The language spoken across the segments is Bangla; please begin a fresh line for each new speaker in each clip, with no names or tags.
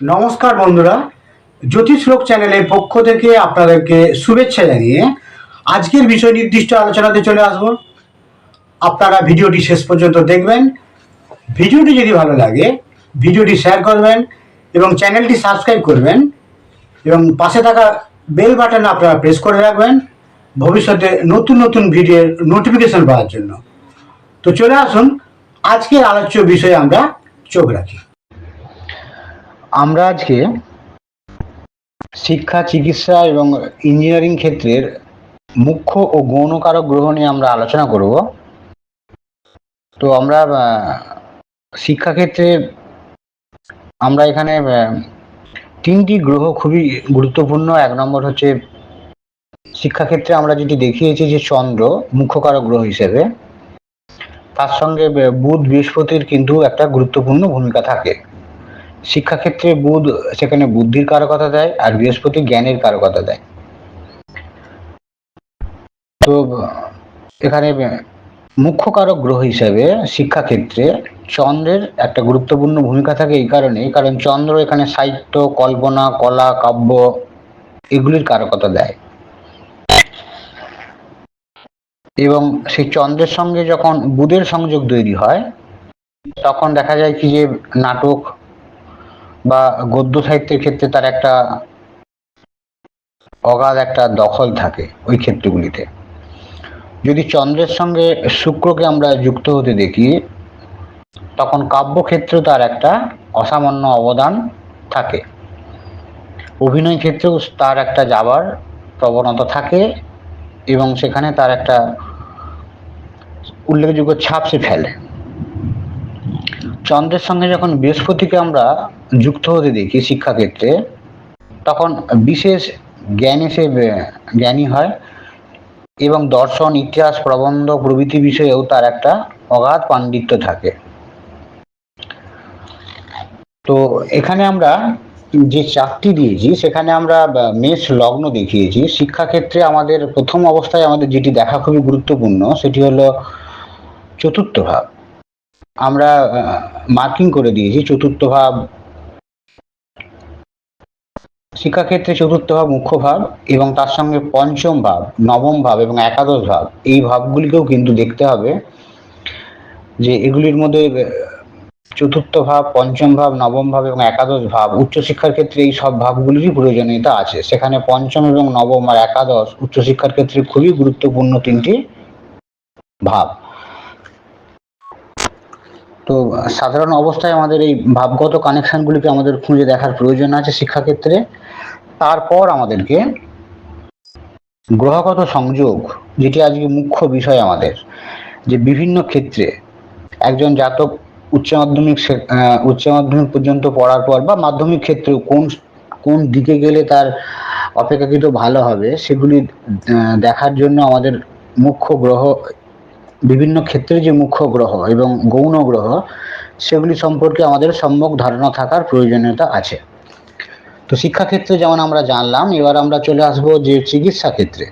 নমস্কার বন্ধুরা, জ্যোতিষ লোক চ্যানেলের পক্ষ থেকে আপনাদেরকে শুভেচ্ছা জানিয়ে আজকের বিষয় নির্দিষ্ট আলোচনাতে চলে আসব। আপনারা ভিডিওটি শেষ পর্যন্ত দেখবেন। ভিডিওটি যদি ভালো লাগে, ভিডিওটি শেয়ার করবেন এবং চ্যানেলটি সাবস্ক্রাইব করবেন এবং পাশে থাকা বেল বাটন আপনারা প্রেস করে রাখবেন ভবিষ্যতে নতুন নতুন ভিডিওর নোটিফিকেশন পাওয়ার জন্য। তো চলে আসুন, আজকের আলোচ্য বিষয়ে আমরা চোখ রাখি। আমরা আজকে শিক্ষা, চিকিৎসা এবং ইঞ্জিনিয়ারিং ক্ষেত্রের মুখ্য ও গৌণকারক গ্রহ নিয়ে আমরা আলোচনা করব। তো আমরা শিক্ষাক্ষেত্রে আমরা এখানে তিনটি গ্রহ খুবই গুরুত্বপূর্ণ। এক নম্বর হচ্ছে শিক্ষাক্ষেত্রে আমরা যেটি দেখিয়েছি যে চন্দ্র মুখ্যকারক গ্রহ হিসেবে। তার সঙ্গে বুধ বৃহস্পতির কিন্তু একটা গুরুত্বপূর্ণ ভূমিকা থাকে। শিক্ষাক্ষেত্রে বুধ সেখানে বুদ্ধির কারকতা দেয় আর বৃহস্পতি জ্ঞানের কারকতা দেয়। তো এখানে মুখ্য কারক গ্রহ হিসেবে শিক্ষাক্ষেত্রে চন্দ্রের একটা গুরুত্বপূর্ণ ভূমিকা থাকে এই কারণে কারণ চন্দ্র এখানে সাহিত্য, কল্পনা, কলা, কাব্য এগুলির কারকতা দেয়। এবং সেই চন্দ্রের সঙ্গে যখন বুধের সংযোগ তৈরি হয়, তখন দেখা যায় কি যে নাটক বা গদ্য সাহিত্যের ক্ষেত্রে তার একটা অগাধ একটা দখল থাকে ওই ক্ষেত্রগুলিতে। যদি চন্দ্রের সঙ্গে শুক্রকে আমরা যুক্ত হতে দেখি, তখন কাব্যক্ষেত্রেও তার একটা অসামান্য অবদান থাকে। অভিনয় ক্ষেত্রেও তার একটা যাবার প্রবণতা থাকে এবং সেখানে তার একটা উল্লেখযোগ্য ছাপ সে ফেলে। চন্দ্রের সঙ্গে যখন বৃহস্পতিকে আমরা যুক্ত হতে দেখি শিক্ষাক্ষেত্রে, তখন বিশেষ জ্ঞানী সে জ্ঞানী হয় এবং দর্শন, ইতিহাস, প্রবন্ধ, প্রভৃতি বিষয়েও তার একটা অগাধ পাণ্ডিত্য থাকে। তো এখানে আমরা যে চারটি দিয়েছি, সেখানে আমরা মেষ লগ্ন দেখিয়েছি। শিক্ষাক্ষেত্রে আমাদের প্রথম অবস্থায় আমাদের যেটি দেখা খুবই গুরুত্বপূর্ণ, সেটি হলো চতুর্থ ভাব। আমরা মার্কিং করে দিয়েছি, চতুর্থ ভাব, শিক্ষাক্ষেত্রে চতুর্থ ভাব, মুখ্য ভাব এবং তার সঙ্গে পঞ্চম ভাব, নবম ভাব এবং একাদশ ভাব, এই ভাবগুলিকেও কিন্তু দেখতে হবে যে এগুলির মধ্যে চতুর্থ ভাব, পঞ্চম ভাব, নবম ভাব এবং একাদশ ভাব, উচ্চশিক্ষার ক্ষেত্রে এই সব ভাবগুলিরই প্রয়োজনীয়তা আছে। সেখানে পঞ্চম এবং নবম আর একাদশ উচ্চশিক্ষার ক্ষেত্রে খুবই গুরুত্বপূর্ণ তিনটি ভাব। তো সাধারণ অবস্থায় আমাদের এই ভাবগত কানেকশনগুলিকে আমাদের খুঁজে দেখার প্রয়োজন আছে শিক্ষাক্ষেত্রে। তারপর আমাদেরকে গ্রহগত সংযোগ, যেটি আজকে মুখ্য বিষয় আমাদের, যে বিভিন্ন ক্ষেত্রে একজন জাতক উচ্চ মাধ্যমিক উচ্চ মাধ্যমিক পর্যন্ত পড়ার পর বা মাধ্যমিক ক্ষেত্রেও কোন কোন দিকে গেলে তার অপেক্ষাকৃত ভালো হবে, সেগুলি দেখার জন্য আমাদের মুখ্য গ্রহ বিভিন্ন ক্ষেত্রে যে মুখ্য গ্রহ এবং গৌণ গ্রহ, সেগুলি সম্পর্কে আমাদের সম্যক ধারণা থাকার প্রয়োজনীয়তা আছে। তো শিক্ষাক্ষেত্রে যেমন আমরা জানলাম, এবার আমরা চলে আসব যে চিকিৎসা ক্ষেত্রে।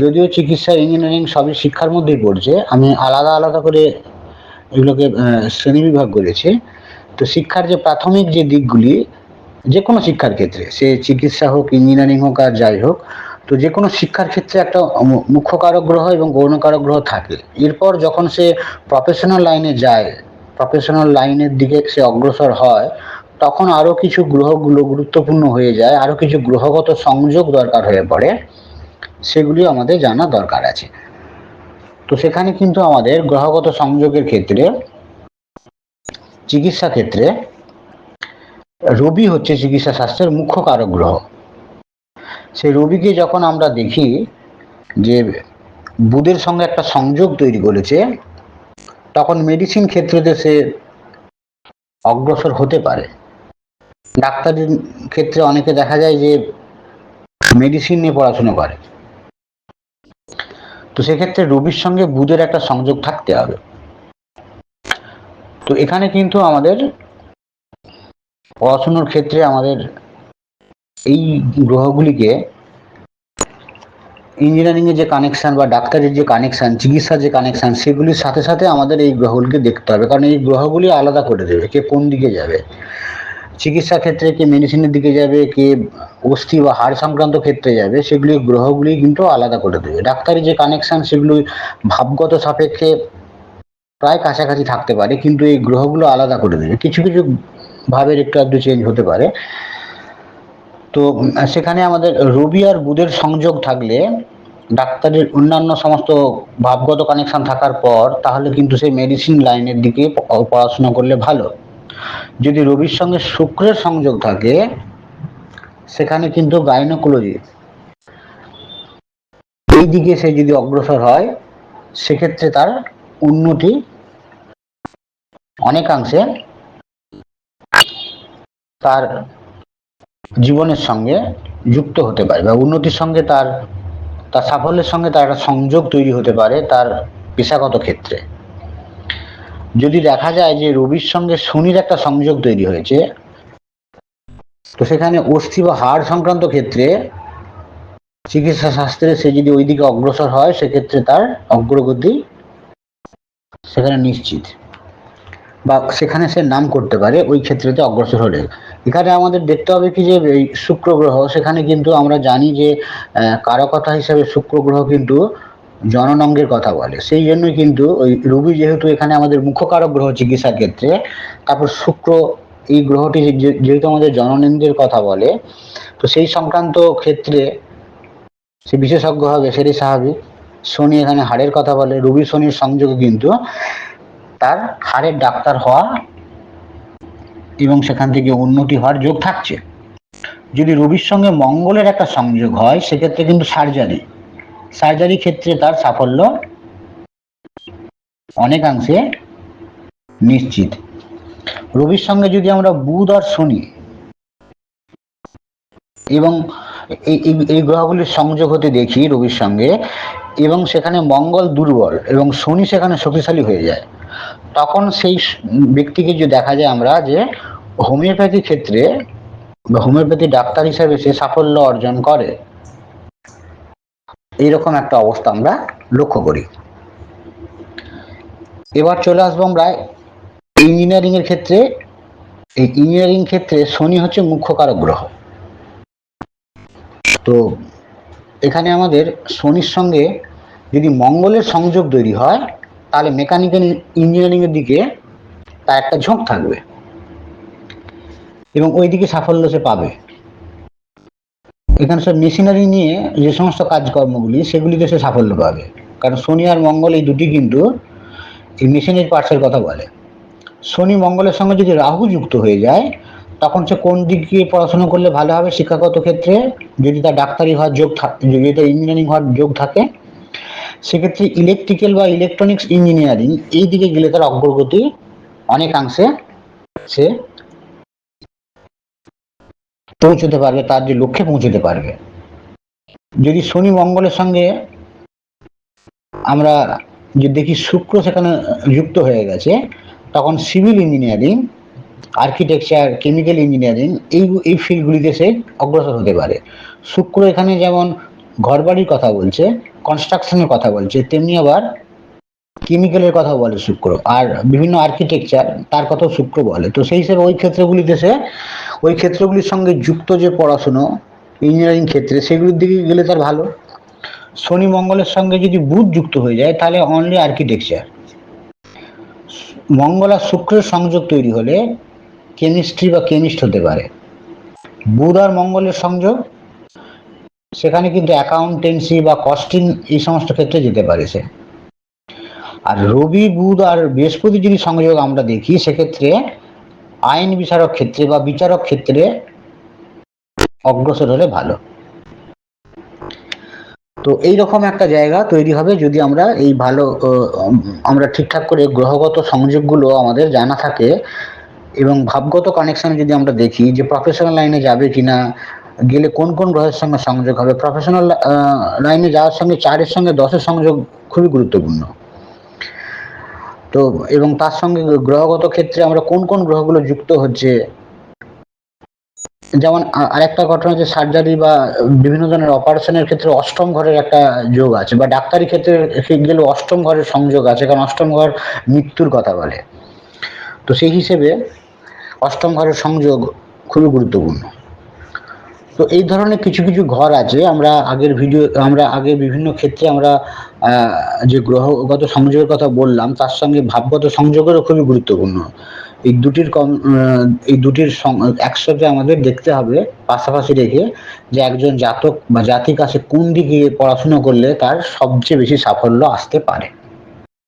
যদিও চিকিৎসা ইঞ্জিনিয়ারিং সবই শিক্ষার মধ্যেই পড়ছে, আমি আলাদা আলাদা করে এগুলোকে শ্রেণীবিভাগ করেছি। তো শিক্ষার যে প্রাথমিক যে দিকগুলি যে কোনো শিক্ষার ক্ষেত্রে, সে চিকিৎসা হোক ইঞ্জিনিয়ারিং হোক আর যাই হোক তো যে কোনো শিক্ষার ক্ষেত্রে একটা মুখ্য কারক গ্রহ এবং গৌণ কারক গ্রহ থাকে। এরপর যখন সে প্রফেশনাল লাইনে যায় প্রফেশনাল লাইনের দিকে সে অগ্রসর হয়, তখন আরও কিছু গ্রহগুলো গুরুত্বপূর্ণ হয়ে যায় আরও কিছু গ্রহগত সংযোগ দরকার হয়ে পড়ে। সেগুলি আমাদের জানা দরকার আছে। তো সেখানে কিন্তু আমাদের গ্রহগত সংযোগের ক্ষেত্রে, চিকিৎসা ক্ষেত্রে রবি হচ্ছে চিকিৎসা শাস্ত্রের মুখ্য কারক গ্রহ সেই রবিকে যখন আমরা দেখি যে বুধের সঙ্গে একটা সংযোগ তৈরি করেছে, তখন মেডিসিন ক্ষেত্রতে সে অগ্রসর হতে পারে। ডাক্তারের ক্ষেত্রে অনেকে দেখা যায় যে মেডিসিন নিয়ে পড়াশুনো করে। তো সেক্ষেত্রে রবির সঙ্গে বুধের একটা সংযোগ থাকতে হবে। তো এখানে কিন্তু আমাদের পড়াশুনোর ক্ষেত্রে আমাদের এই গ্রহগুলিকে ইঞ্জিনিয়ারিং এর যে কানেকশন বা ডাক্তারের যে কানেকশন চিকিৎসার যে কানেকশন সেগুলির সাথে সাথে আমাদের এই গ্রহগুলিকে দেখতে হবে। কারণ এই গ্রহগুলি আলাদা করে দেবে, কে কোন দিকে যাবে। চিকিৎসা ক্ষেত্রে কে মেডিসিনের দিকে যাবে, কে অস্থি বা হাড় সংক্রান্ত ক্ষেত্রে যাবে, সেগুলি গ্রহগুলি কিন্তু আলাদা করে দেবে। ডাক্তারি যে কানেকশন সেগুলি ভাবগত সাপেক্ষে প্রায় কাছাকাছি থাকতে পারে, কিন্তু এই গ্রহগুলো আলাদা করে দেবে। কিছু কিছু ভাবের একটু আধটু চেঞ্জ হতে পারে। তো সেখানে আমাদের রবি আর বুধের সংযোগ থাকলে ডাক্তারের অন্যান্য সমস্ত ভাবগত কানেকশন থাকার পর তাহলে কিন্তু সেই মেডিসিন লাইনের দিকে পড়াশোনা করলে ভালো। যদি রবির সঙ্গে শুক্রের সংযোগ থাকে, সেখানে কিন্তু গাইনোকোলজি এই দিকে সে যদি অগ্রসর হয়, সেক্ষেত্রে তার উন্নতি অনেকাংশে তার জীবনের সঙ্গে যুক্ত হতে পারে বা উন্নতির সঙ্গে তার তার সাফল্যের সঙ্গে তার একটা সংযোগ তৈরি হতে পারে তার পেশাগত ক্ষেত্রে। যদি দেখা যায় যে রবির সঙ্গে শনির একটা সংযোগ তৈরি হয়েছে, তো সেখানে অস্থি বা হাড় সংক্রান্ত ক্ষেত্রে চিকিৎসা শাস্ত্রে সে যদি ওইদিকে অগ্রসর হয়, সেক্ষেত্রে তার অগ্রগতি সেখানে নিশ্চিত বা সেখানে সে নাম করতে পারে, ওই ক্ষেত্রেতে অগ্রসর হলে। এখানে আমাদের দেখতে হবে কি যে এই শুক্র গ্রহ সেখানে কিন্তু আমরা জানি যে আহ, কারকতা হিসাবে শুক্র গ্রহ কিন্তু জননঙ্গের কথা বলে। সেই জন্যই কিন্তু ওই রবি যেহেতু এখানে আমাদের মুখ্যকারক গ্রহ চিকিৎসার ক্ষেত্রে তারপর শুক্র এই গ্রহটি যেহেতু আমাদের জননেন্দ্রের কথা বলে তো সেই সংক্রান্ত ক্ষেত্রে সে বিশেষজ্ঞ হবে সেটাই স্বাভাবিক। শনি এখানে হাড়ের কথা বলে রবি শনির সংযোগে কিন্তু তার হাড়ের ডাক্তার হওয়া এবং সেখান থেকে উন্নতি হওয়ার যোগ থাকছে। যদি রবির সঙ্গে মঙ্গলের একটা সংযোগ হয়, সেক্ষেত্রে কিন্তু সার্জারি সার্জারি ক্ষেত্রে তার সাফল্য অনেকাংশে নিশ্চিত। রবির সঙ্গে যদি আমরা বুধ আর শনি এবং এই গ্রহগুলির সংযোগ হতে দেখি রবির সঙ্গে, এবং সেখানে মঙ্গল দুর্বল এবং শনি সেখানে শক্তিশালী হয়ে যায় তখন সেই ব্যক্তিকে যে দেখা যায় আমরা যে হোমিওপ্যাথি ক্ষেত্রে হোমিওপ্যাথি ডাক্তার হিসেবে সে সাফল্য অর্জন করে, এইরকম একটা অবস্থা আমরা লক্ষ্য করি। এবার চলে আসব আমরা ইঞ্জিনিয়ারিং এর ক্ষেত্রে। এই ইঞ্জিনিয়ারিং ক্ষেত্রে শনি হচ্ছে মুখ্য কারক গ্রহ। তো এখানে আমাদের শনির সঙ্গে যদি মঙ্গলের সংযোগ তৈরি হয় তাহলে মেকানিক্যাল ইঞ্জিনিয়ারিং এর দিকে তার একটা ঝোঁক থাকবে। এবং ওই দিকে সাফল্য সে পাবে। এখানে সব মেশিনারি নিয়ে যে সমস্ত কাজকর্মগুলি, সেগুলিতে সে সাফল্য পাবে। কারণ শনি আর মঙ্গল এই দুটি কিন্তু এই মেশিনের পার্টসের কথা বলে। শনি মঙ্গলের সঙ্গে যদি রাহু যুক্ত হয়ে যায়, তখন সে কোন দিকে পড়াশোনা করলে ভালো হবে শিক্ষাগত ক্ষেত্রে? যদি তার ডাক্তারি হওয়ার যোগ থাকে যদি তার ইঞ্জিনিয়ারিং হওয়ার যোগ থাকে সেক্ষেত্রে ইলেকট্রিক্যাল বা ইলেকট্রনিক্স ইঞ্জিনিয়ারিং এই দিকে গেলে তার অগ্রগতি অনেকাংশে সে পৌঁছতে পারবে, তার যে লক্ষ্যে পৌঁছতে পারবে। যদি শনি মঙ্গলের সঙ্গে আমরা যে দেখি শুক্র সেখানে যুক্ত হয়ে গেছে, তখন civil engineering architecture chemical engineering এই এই ফিল্ডগুলিতে সে অগ্রসর হতে পারে। শুক্র এখানে যেমন ঘরবাড়ির কথা বলছে কনস্ট্রাকশনের কথা বলছে তেমনি আবার কেমিক্যালের কথা বলে শুক্র, আর বিভিন্ন আর্কিটেকচার তার কথাও শুক্র বলে। তো সেই হিসেবে ওই ক্ষেত্রগুলিতে সে ওই ক্ষেত্রগুলির সঙ্গে যুক্ত যে পড়াশুনো ইঞ্জিনিয়ারিং ক্ষেত্রে, সেগুলির দিকে গেলে তার ভালো। শনি মঙ্গলের সঙ্গে যদি বুধ যুক্ত হয়ে যায়, তাহলে অনলি আর্কিটেকচার মঙ্গল আর শুক্রের সংযোগ তৈরি হলে কেমিস্ট্রি বা কেমিস্ট হতে পারে। বুধ আর মঙ্গলের সংযোগ সেখানে কিন্তু অ্যাকাউন্টেন্সি বা কস্টিং এই সমস্ত ক্ষেত্রে যেতে পারে সে। আর রবি, বুধ আর বৃহস্পতি যদি সংযোগ আমরা দেখি, সেক্ষেত্রে আইন বিচারক ক্ষেত্রে বা বিচারক ক্ষেত্রে অগ্রসর হলে ভালো। তো এইরকম একটা জায়গা তৈরি হবে যদি আমরা এই ভালো আমরা ঠিকঠাক করে গ্রহগত সংযোগগুলো আমাদের জানা থাকে এবং ভাবগত কানেকশনে যদি আমরা দেখি যে প্রফেশনাল লাইনে যাবে কিনা গেলে কোন কোন গ্রহের সঙ্গে সংযোগ হবে? প্রফেশনাল লাইনে যাওয়ার সঙ্গে চারের সঙ্গে দশের সংযোগ খুবই গুরুত্বপূর্ণ। তো, এবং তার সঙ্গে গ্রহগত ক্ষেত্রে আমরা কোন কোন গ্রহগুলো যুক্ত হচ্ছে? যেমন আরেকটা ঘটনা হচ্ছে সার্জারি বা বিভিন্ন ধরনের অপারেশনের ক্ষেত্রে অষ্টম ঘরের একটা যোগ আছে, বা ডাক্তারি ক্ষেত্রে গেলে অষ্টম ঘরের সংযোগ আছে, কারণ অষ্টম ঘর মৃত্যুর কথা বলে। তো সেই হিসেবে অষ্টম ঘরের সংযোগ খুবই গুরুত্বপূর্ণ। তো এই ধরনের কিছু কিছু ঘর আছে। আমরা আগের ভিডিও আমরা আগে বিভিন্ন ক্ষেত্রে আমরা যে গ্রহগত সংযোগের কথা বললাম, তার সঙ্গে ভাবগত সংযোগেরও খুবই গুরুত্বপূর্ণ। এই দুটির কম এই দুটির একসাথে আমাদের দেখতে হবে, পাশাপাশি রেখে যে একজন জাতক বা জাতিক আছে কোন দিকে পড়াশুনো করলে তার সবচেয়ে বেশি সাফল্য আসতে পারে।